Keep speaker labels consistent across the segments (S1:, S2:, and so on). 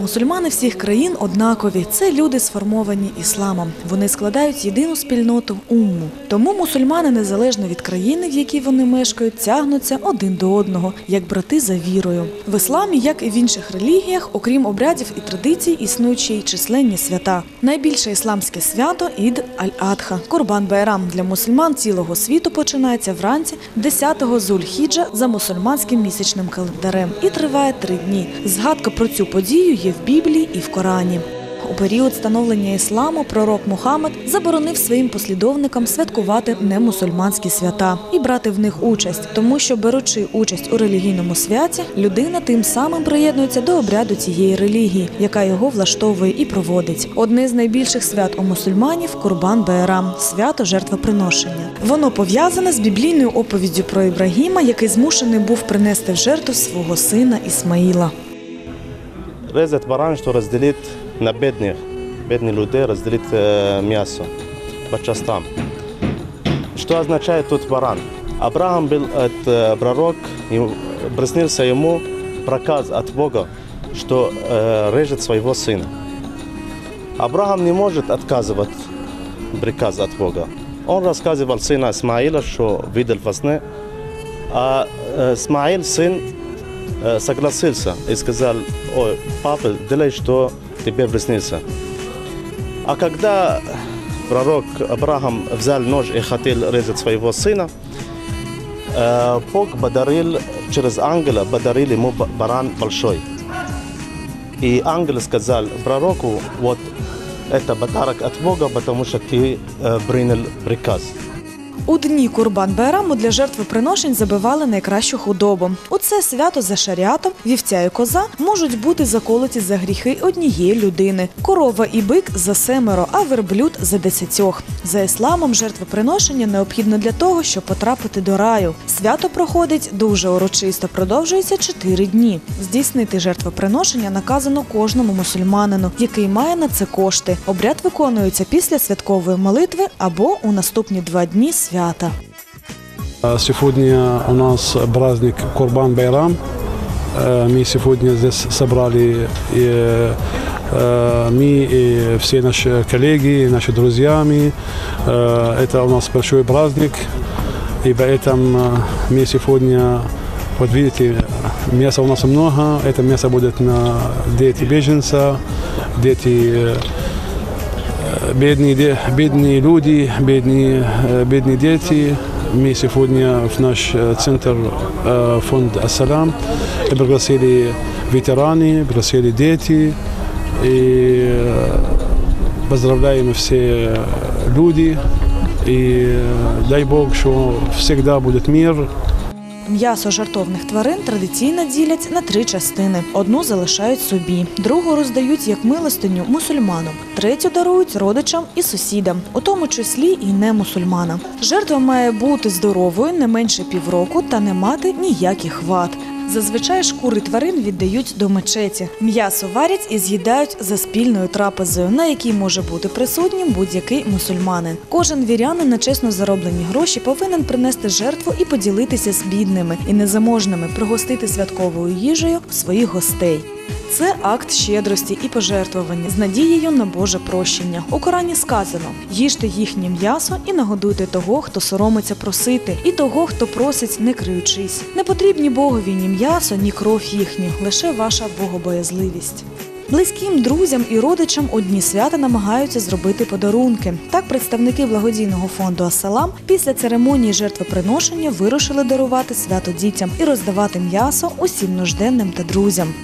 S1: Мусульмани всіх країн однакові. Це люди, сформовані ісламом. Вони складають єдину спільноту умму. Тому мусульмани, незалежно від країни, в якій вони мешкають, тягнуться один до одного, як брати за вірою. В ісламі, як і в інших релігіях, окрім обрядів і традицій, існують ще й численні свята. Найбільше ісламське свято ід Аль-Адха. Курбан Байрам для мусульман цілого світу починається вранці 10-го Зуль-Хіджа за мусульманським місячним календарем і триває три дні. Згадка про цю подію є в Біблії і в Корані. У період становлення ісламу пророк Мухаммед заборонив своїм послідовникам святкувати немусульманські свята і брати в них участь, тому що беручи участь у релігійному святі, людина тим самим приєднується до обряду цієї релігії, яка його влаштовує і проводить. Одне з найбільших свят у мусульманів Курбан Байрам – свято жертвоприношення. Воно пов'язане з біблійною оповіддю про Ібрагіма, який змушений був принести в жертву свого сина Ісмаїла.
S2: Резет баран, что розділити на бедных, бідних людей розділити м'ясо по частам. Что означает тут баран? Авраам Абрагам був пророк, и приснився ему проказ от Бога, що режет своего сына. Авраам не может отказывать приказ от Бога. Он рассказывал сына Исмаила, что видел во сне. А Исмаил, сын согласился и сказал, ой, папа, делай, что тебе приснится. А когда пророк Авраам взял нож и хотел резать своего сына, э, Бог подарил, через ангела подарил ему ба- баран большой. И ангел сказал пророку, вот это подарок от Бога, потому что ты э, принял приказ.
S1: У дні Курбан Байраму для жертвоприношень забивали найкращу худобу. У це свято за шаріатом вівця і коза можуть бути заколоті за гріхи однієї людини. Корова і бик за семеро, а верблюд за десятьох. За ісламом жертвоприношення необхідно для того, щоб потрапити до раю. Свято проходить дуже урочисто, продовжується чотири дні. Здійснити жертвоприношення наказано кожному мусульманину, який має на це кошти. Обряд виконується після святкової молитви або у наступні два дні свята.
S3: А Сегодня у нас праздник Курбан Байрам. Э, Мы сегодня здесь собрали и, э, мы и все наши коллеги, наши друзьями. Э, Это у нас большой праздник. И поэтому мы сегодня, вот видите, мяса у нас много. Это мясо будет на дети беженца, дети бедные, бедные люди, бедные, э, бедные дети. Мы сегодня в наш э, центр э, фонд «Ассалам» пригласили ветераны, пригласили дети. И поздравляем все люди. И дай Бог, что всегда будет мир,
S1: М'ясо жартовних тварин традиційно ділять на три частини: одну залишають собі, другу роздають як милостиню мусульманам, третю дарують родичам і сусідам, у тому числі і не мусульманам. Жертва має бути здоровою не менше півроку та не мати ніяких вад. Зазвичай шкури тварин віддають до мечеті. М'ясо варять і з'їдають за спільною трапезою, на якій може бути присутнім будь-який мусульманин. Кожен вірянин на чесно зароблені гроші повинен принести жертву і поділитися з бідними і незаможними, пригостити святковою їжею своїх гостей. Це акт щедрості і пожертвування з надією на Боже прощення. У Корані сказано: їжте їхнє м'ясо і нагодуйте того, хто соромиться просити, і того, хто просить, не криючись. Не потрібні Богові ні м'ясо, ні кров їхні, лише ваша богобоязливість. Близьким друзям і родичам у дні свята намагаються зробити подарунки. Так, представники благодійного фонду Асалам після церемонії жертвоприношення вирушили дарувати свято дітям і роздавати м'ясо усім нужденним та друзям.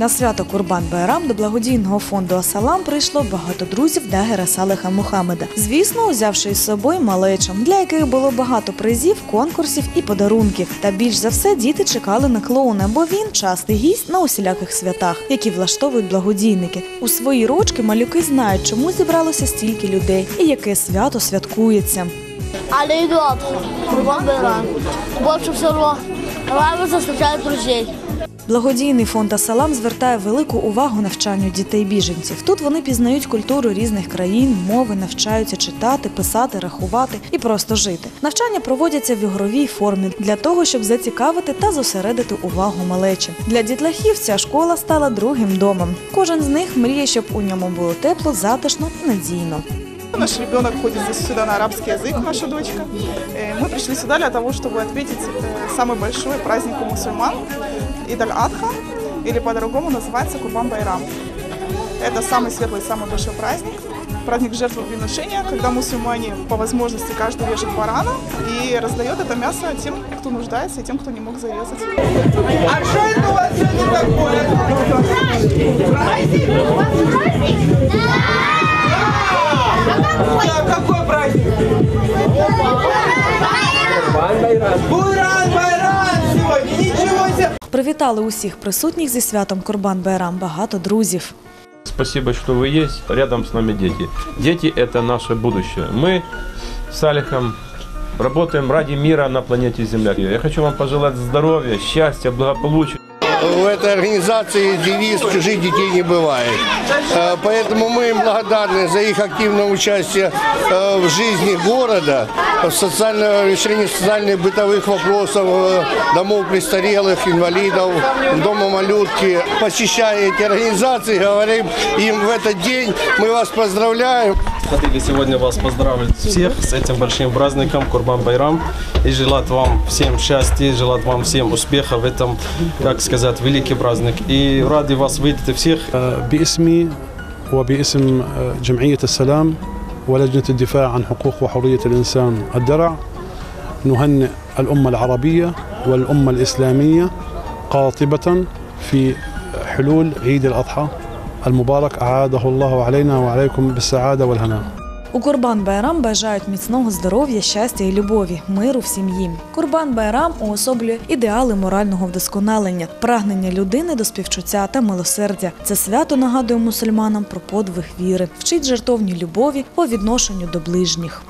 S1: На свято Курбан Байрам до благодійного фонду Асалам прийшло багато друзів Дагера Салеха Мухаммеда. Звісно, узявши із собою малечам, для яких було багато призів, конкурсів і подарунків. Та більш за все діти чекали на клоуна, бо він частий гість на усіляких святах, які влаштовують благодійники. У свої рочки малюки знають, чому зібралося стільки людей і яке свято святкується.
S4: Але идет Курбан Байрам. Больше всего нравится встречать друзей.
S1: Благодійний фонд Асалам звертає велику увагу навчанню дітей біженців. Тут вони пізнають культуру різних країн, мови, навчаються читати, писати, рахувати і просто жити. Навчання проводяться в ігровій формі для того, щоб зацікавити та зосередити увагу малечі. Для дітлахів ця школа стала другим домом. Кожен з них мріє, щоб у ньому було тепло, затишно і надійно.
S4: Наш ребенок ходит здесь сюда на арабский язык, наша дочка. Э, Мы пришли сюда для того, чтобы отметить э, самый большой праздник у мусульман – Идаль-Адха, или по-другому называется Курбан-Байрам. Это самый светлый, самый большой праздник. Праздник жертвоприношения, когда мусульмане по возможности каждый режет барана и раздает это мясо тем, кто нуждается, и тем, кто не мог зарезать.
S5: А что это у вас сегодня такое? Праздник? Да, какой праздник? Буран, Байрам сегодня, ничего себе!
S1: Привітали усіх присутніх зі святом Курбан Байрам багато друзів.
S6: Спасибо, что вы есть. Рядом с нами дети. Дети – это наше будущее. Мы с Алихом работаем ради мира на планете Земля. Я хочу вам пожелать здоровья, счастья, благополучия.
S7: В этой организации девиз «Чужих детей не бывает». Э, Поэтому мы им благодарны за их активное участие э, в жизни города, в решении социальных бытовых вопросов, э, домов престарелых, инвалидов, дома малютки. Посещая эти организации, говорим им в этот день, мы вас поздравляем.
S8: Хотели сегодня вас поздравить всех с этим большим праздником Курбан Байрам и желать вам всем счастья, желать вам всем успеха в этом, как сказать, великий праздник. И рады вас видеть всех.
S3: باسمي وباسم جمعية السلام ولجنة الدفاع عن حقوق وحرية الإنسان الدرع نهنئ الأمة العربية والأمة الإسلامية قاطبة في حلول عيد الأضحى المبارك أعاده الله علينا وعليكم بالسعادة والهناء
S1: У Курбан Байрам бажають міцного здоров'я, щастя і любові, миру в сім'ї. Курбан Байрам уособлює ідеали морального вдосконалення, прагнення людини до співчуття та милосердя. Це свято нагадує мусульманам про подвиг віри, вчить жертовній любові по відношенню до ближніх.